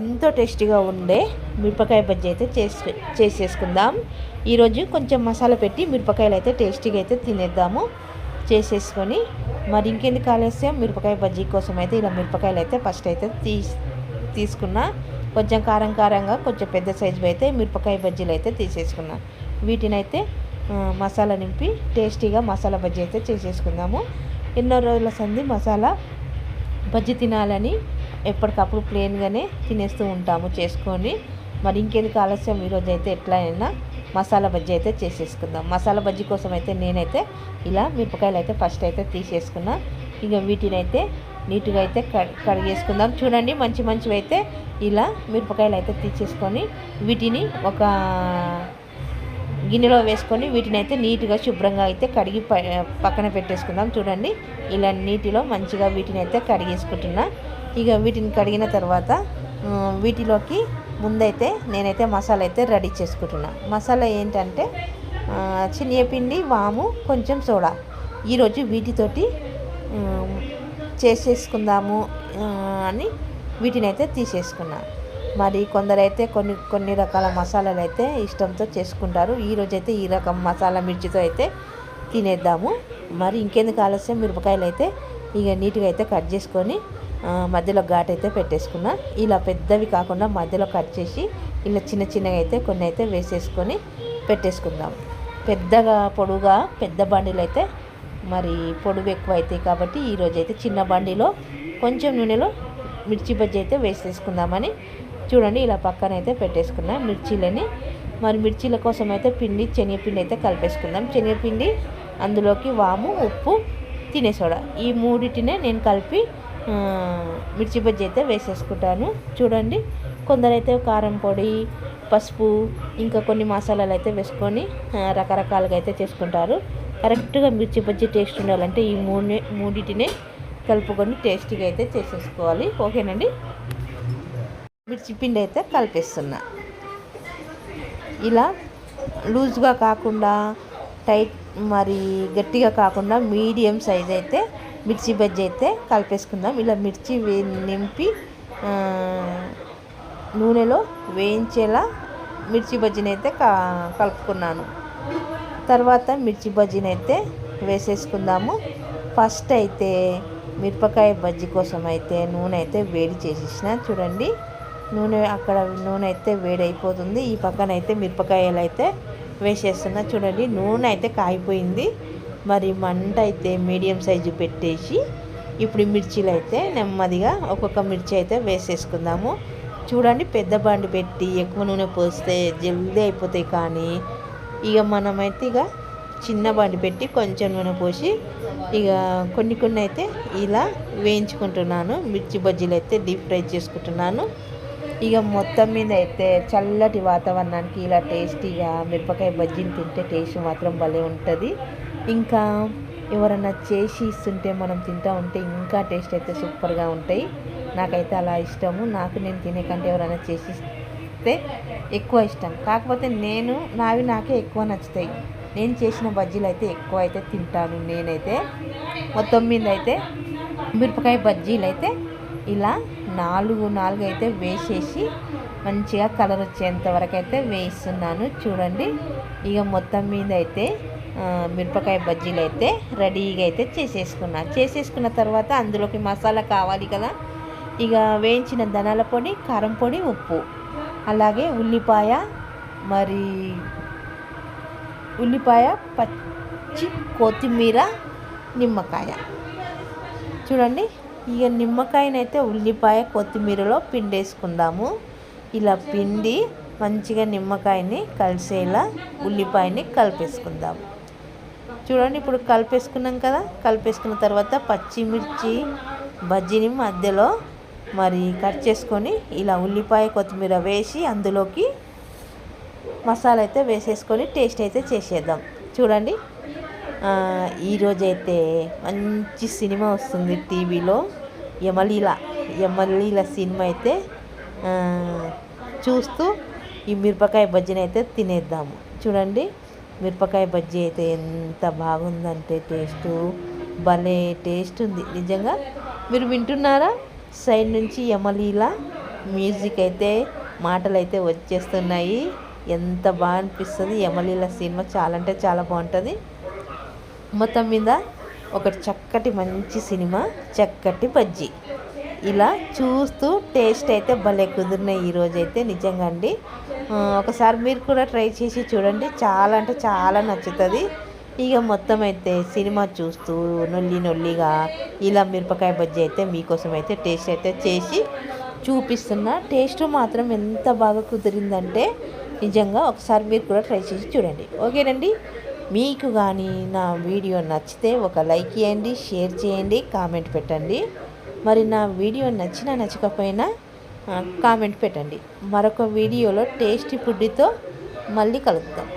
ఎంతో టేస్టీగా ఉండే మిరపకాయ బజ్జీ అయితే చేసి చేసేసుకుందాం. ఈరోజు కొంచెం మసాలా పెట్టి మిరపకాయలు అయితే టేస్టీగా అయితే తినేద్దాము. చేసేసుకొని మరి ఇంకెందుకు ఆలస్యం? మిరపకాయ బజ్జీ కోసం అయితే ఇలా మిరపకాయలు అయితే ఫస్ట్ అయితే తీస్ తీసుకున్నా. కొంచెం కారం కారంగా కొంచెం పెద్ద సైజు అయితే మిరపకాయ బజ్జీలు అయితే తీసేసుకున్నా. వీటిని అయితే మసాలా నింపి టేస్టీగా మసాలా బజ్జీ అయితే చేసేసుకుందాము. ఎన్నో రోజుల సంది మసాలా బజ్జీ తినాలని ఎప్పటికప్పుడు ప్లెయిన్గానే తినేస్తూ ఉంటాము చేసుకొని. మరి ఇంకెందుకు ఆలస్యం? ఈరోజు అయితే ఎట్లా అయినా మసాలా బజ్జీ అయితే చేసేసుకుందాం. మసాలా బజ్జీ కోసం అయితే నేనైతే ఇలా మిరపకాయలు అయితే ఫస్ట్ అయితే తీసేసుకున్నా. ఇక వీటిని అయితే నీట్గా అయితే కడిగేసుకుందాం. చూడండి మంచి మంచివి అయితే ఇలా మిరపకాయలు అయితే తీసేసుకొని వీటిని ఒక గిన్నెలో వేసుకొని వీటిని అయితే నీట్గా శుభ్రంగా అయితే కడిగి ప- పక్కన పెట్టేసుకుందాం. చూడండి ఇలా నీటిలో మంచిగా వీటిని అయితే కడిగేసుకుంటున్నా. ఇక వీటిని కడిగిన తర్వాత వీటిలోకి ముందైతే నేనైతే మసాలా అయితే రెడీ చేసుకుంటున్నా. మసాలా ఏంటంటే చిన్నపిండి శనగపిండి వాము కొంచెం సోడా. ఈరోజు వీటితోటి చేసేసుకుందాము అని వీటిని అయితే తీసేసుకున్నా. మరి కొందరైతే కొన్ని కొన్ని రకాల మసాలాలు అయితే ఇష్టంతో చేసుకుంటారు. ఈరోజు అయితే ఈ రకం మసాలా మిర్చితో అయితే తినేద్దాము. మరి ఇంకెందుకు ఆలస్యం? మిరపకాయలు అయితే ఇక నీట్గా అయితే కట్ చేసుకొని మధ్యలో ఘాట్ అయితే పెట్టేసుకున్నా. ఇలా పెద్దవి కాకుండా మధ్యలో కట్ చేసి ఇలా చిన్న చిన్నగా అయితే కొన్ని అయితే వేసేసుకొని పెట్టేసుకుందాం. పెద్దగా పొడుగా పెద్ద బండిలు అయితే మరి పొడుగు ఎక్కువ అవుతాయి కాబట్టి ఈరోజు అయితే చిన్న బండిలో కొంచెం నూనెలో మిర్చి బజ్జీ అయితే వేసేసుకుందామని చూడండి ఇలా పక్కన అయితే పెట్టేసుకున్నా మిర్చీలని. మరి మిర్చీల కోసం అయితే పిండి శనగపిండి అయితే కలిపేసుకుందాం. శనగపిండి అందులోకి వాము ఉప్పు తినేసోడ ఈ మూడిటినే నేను కలిపి మిర్చి బజ్జీ అయితే వేసేసుకుంటాను. చూడండి కొందరైతే కారం పొడి పసుపు ఇంకా కొన్ని మసాలాలు అయితే వేసుకొని రకరకాలుగా అయితే చేసుకుంటారు. కరెక్ట్గా మిర్చి బజ్జీ టేస్ట్ ఉండాలంటే ఈ మూడు మూడింటినే కలుపుకొని టేస్టీగా అయితే చేసేసుకోవాలి. ఓకేనండి? మిర్చి పిండి అయితే కలిపేస్తున్నా. ఇలా లూజ్గా కాకుండా టైట్ మరి గట్టిగా కాకుండా మీడియం సైజ్ అయితే మిర్చి బజ్జీ అయితే కలిపేసుకుందాం. ఇలా మిర్చి వే నింపి నూనెలో వేయించేలా మిర్చి బజ్జీని అయితే కలుపుకున్నాను. తర్వాత మిర్చి బజ్జీని అయితే వేసేసుకుందాము. ఫస్ట్ అయితే మిరపకాయ బజ్జీ కోసం అయితే నూనె అయితే వేడి చేసేసిన. చూడండి నూనె అక్కడ నూనె అయితే వేడి అయిపోతుంది ఈ పక్కన అయితే మిరపకాయలు అయితే వేసేస్తున్నా. చూడండి నూనె అయితే కాగిపోయింది. మరి మంట అయితే మీడియం సైజు పెట్టేసి ఇప్పుడు మిర్చీలు అయితే నెమ్మదిగా ఒక్కొక్క మిర్చి అయితే వేసేసుకుందాము. చూడండి పెద్ద బండి పెట్టి ఎక్కువ నూనె పోస్తే జల్దీ అయిపోతాయి కానీ ఇక మనమైతే ఇక చిన్న బండి పెట్టి కొంచెం నూనె పోసి ఇక కొన్ని కొన్ని అయితే ఇలా వేయించుకుంటున్నాను. మిర్చి బజ్జీలు అయితే డీప్ ఫ్రై చేసుకుంటున్నాను. ఇక మొత్తం మీద అయితే చల్లటి వాతావరణానికి ఇలా టేస్టీగా మిరపకాయ బజ్జీని తింటే టేస్ట్ మాత్రం భలే ఉంటుంది. ఇంకా ఎవరన్నా చేసి ఇస్తుంటే మనం తింటా ఉంటే ఇంకా టేస్ట్ అయితే సూపర్గా ఉంటాయి. నాకైతే అలా ఇష్టము. నాకు నేను తినే కంటే ఎవరైనా చేసి ఇస్తే ఎక్కువ ఇష్టం. కాకపోతే నేను నావి నాకే ఎక్కువ నచ్చుతాయి. నేను చేసిన బజ్జీలు అయితే ఎక్కువ అయితే తింటాను నేనైతే. మొత్తం మీద అయితే మిరపకాయ బజ్జీలు అయితే ఇలా నాలుగు నాలుగు అయితే వేసేసి మంచిగా కలర్ వచ్చేంత వరకు అయితే వేయిస్తున్నాను చూడండి. ఇక మొత్తం మీద అయితే మిరపకాయ బజ్జీలు అయితే రెడీగా అయితే చేసేసుకున్నా. చేసేసుకున్న తర్వాత అందులోకి మసాలా కావాలి కదా. ఇక వేయించిన ధనాల పొడి కారం పొడి ఉప్పు. అలాగే ఉల్లిపాయ మరి ఉల్లిపాయ పచ్చి కొత్తిమీర నిమ్మకాయ. చూడండి. ఇక నిమ్మకాయనైతే ఉల్లిపాయ కొత్తిమీరలో పిండేసుకుందాము. ఇలా పిండి మంచిగా నిమ్మకాయని కలిసేలా ఉల్లిపాయని కలిపేసుకుందాము చూడండి ఇప్పుడు కలిపేసుకున్నాం కదా. కలిపేసుకున్న తర్వాత పచ్చిమిర్చి బజ్జీని మధ్యలో మరి కట్ చేసుకొని ఇలా ఉల్లిపాయ కొత్తిమీర వేసి అందులోకి మసాలా అయితే వేసేసుకొని టేస్ట్ అయితే చేసేద్దాం. చూడండి ఈరోజైతే మంచి సినిమా వస్తుంది టీవీలో. యమలీల యమలీల సినిమా అయితే చూస్తూ ఈ మిరపకాయ బజ్జీని అయితే తినేద్దాము. చూడండి మిరపకాయ బజ్జీ అయితే ఎంత బాగుందంటే టేస్ట్ భలే టేస్ట్ ఉంది. నిజంగా మీరు వింటున్నారా? సైడ్ నుంచి యమలీల మ్యూజిక్ అయితే మాటలు అయితే వచ్చేస్తున్నాయి. ఎంత బాగా అనిపిస్తుంది యమలీల సినిమా. చాలా అంటే చాలా బాగుంటుంది. మొత్తం మీద ఒకటి చక్కటి మంచి సినిమా చక్కటి బజ్జీ. ఇలా చూస్తూ టేస్ట్ అయితే భలే కుదిరినాయి ఈరోజు అయితే నిజంగా అండి. ఒకసారి మీరు కూడా ట్రై చేసి చూడండి. చాలా అంటే చాలా నచ్చుతుంది. ఇక మొత్తం అయితే సినిమా చూస్తూ నొల్లి నొల్లిగా ఇలా మిరపకాయ బజ్జీ అయితే మీకోసం అయితే టేస్ట్ అయితే చేసి చూపిస్తున్నా. టేస్ట్ మాత్రం ఎంత బాగా కుదిరిందంటే నిజంగా ఒకసారి మీరు కూడా ట్రై చేసి చూడండి. ఓకేనండి? మీకు కానీ నా వీడియో నచ్చితే ఒక లైక్ చేయండి షేర్ చేయండి కామెంట్ పెట్టండి. మరి నా వీడియో నచ్చినా నచ్చకపోయినా కామెంట్ పెట్టండి. మరొక వీడియోలో టేస్టీ ఫుడ్తో మళ్ళీ కలుద్దాం.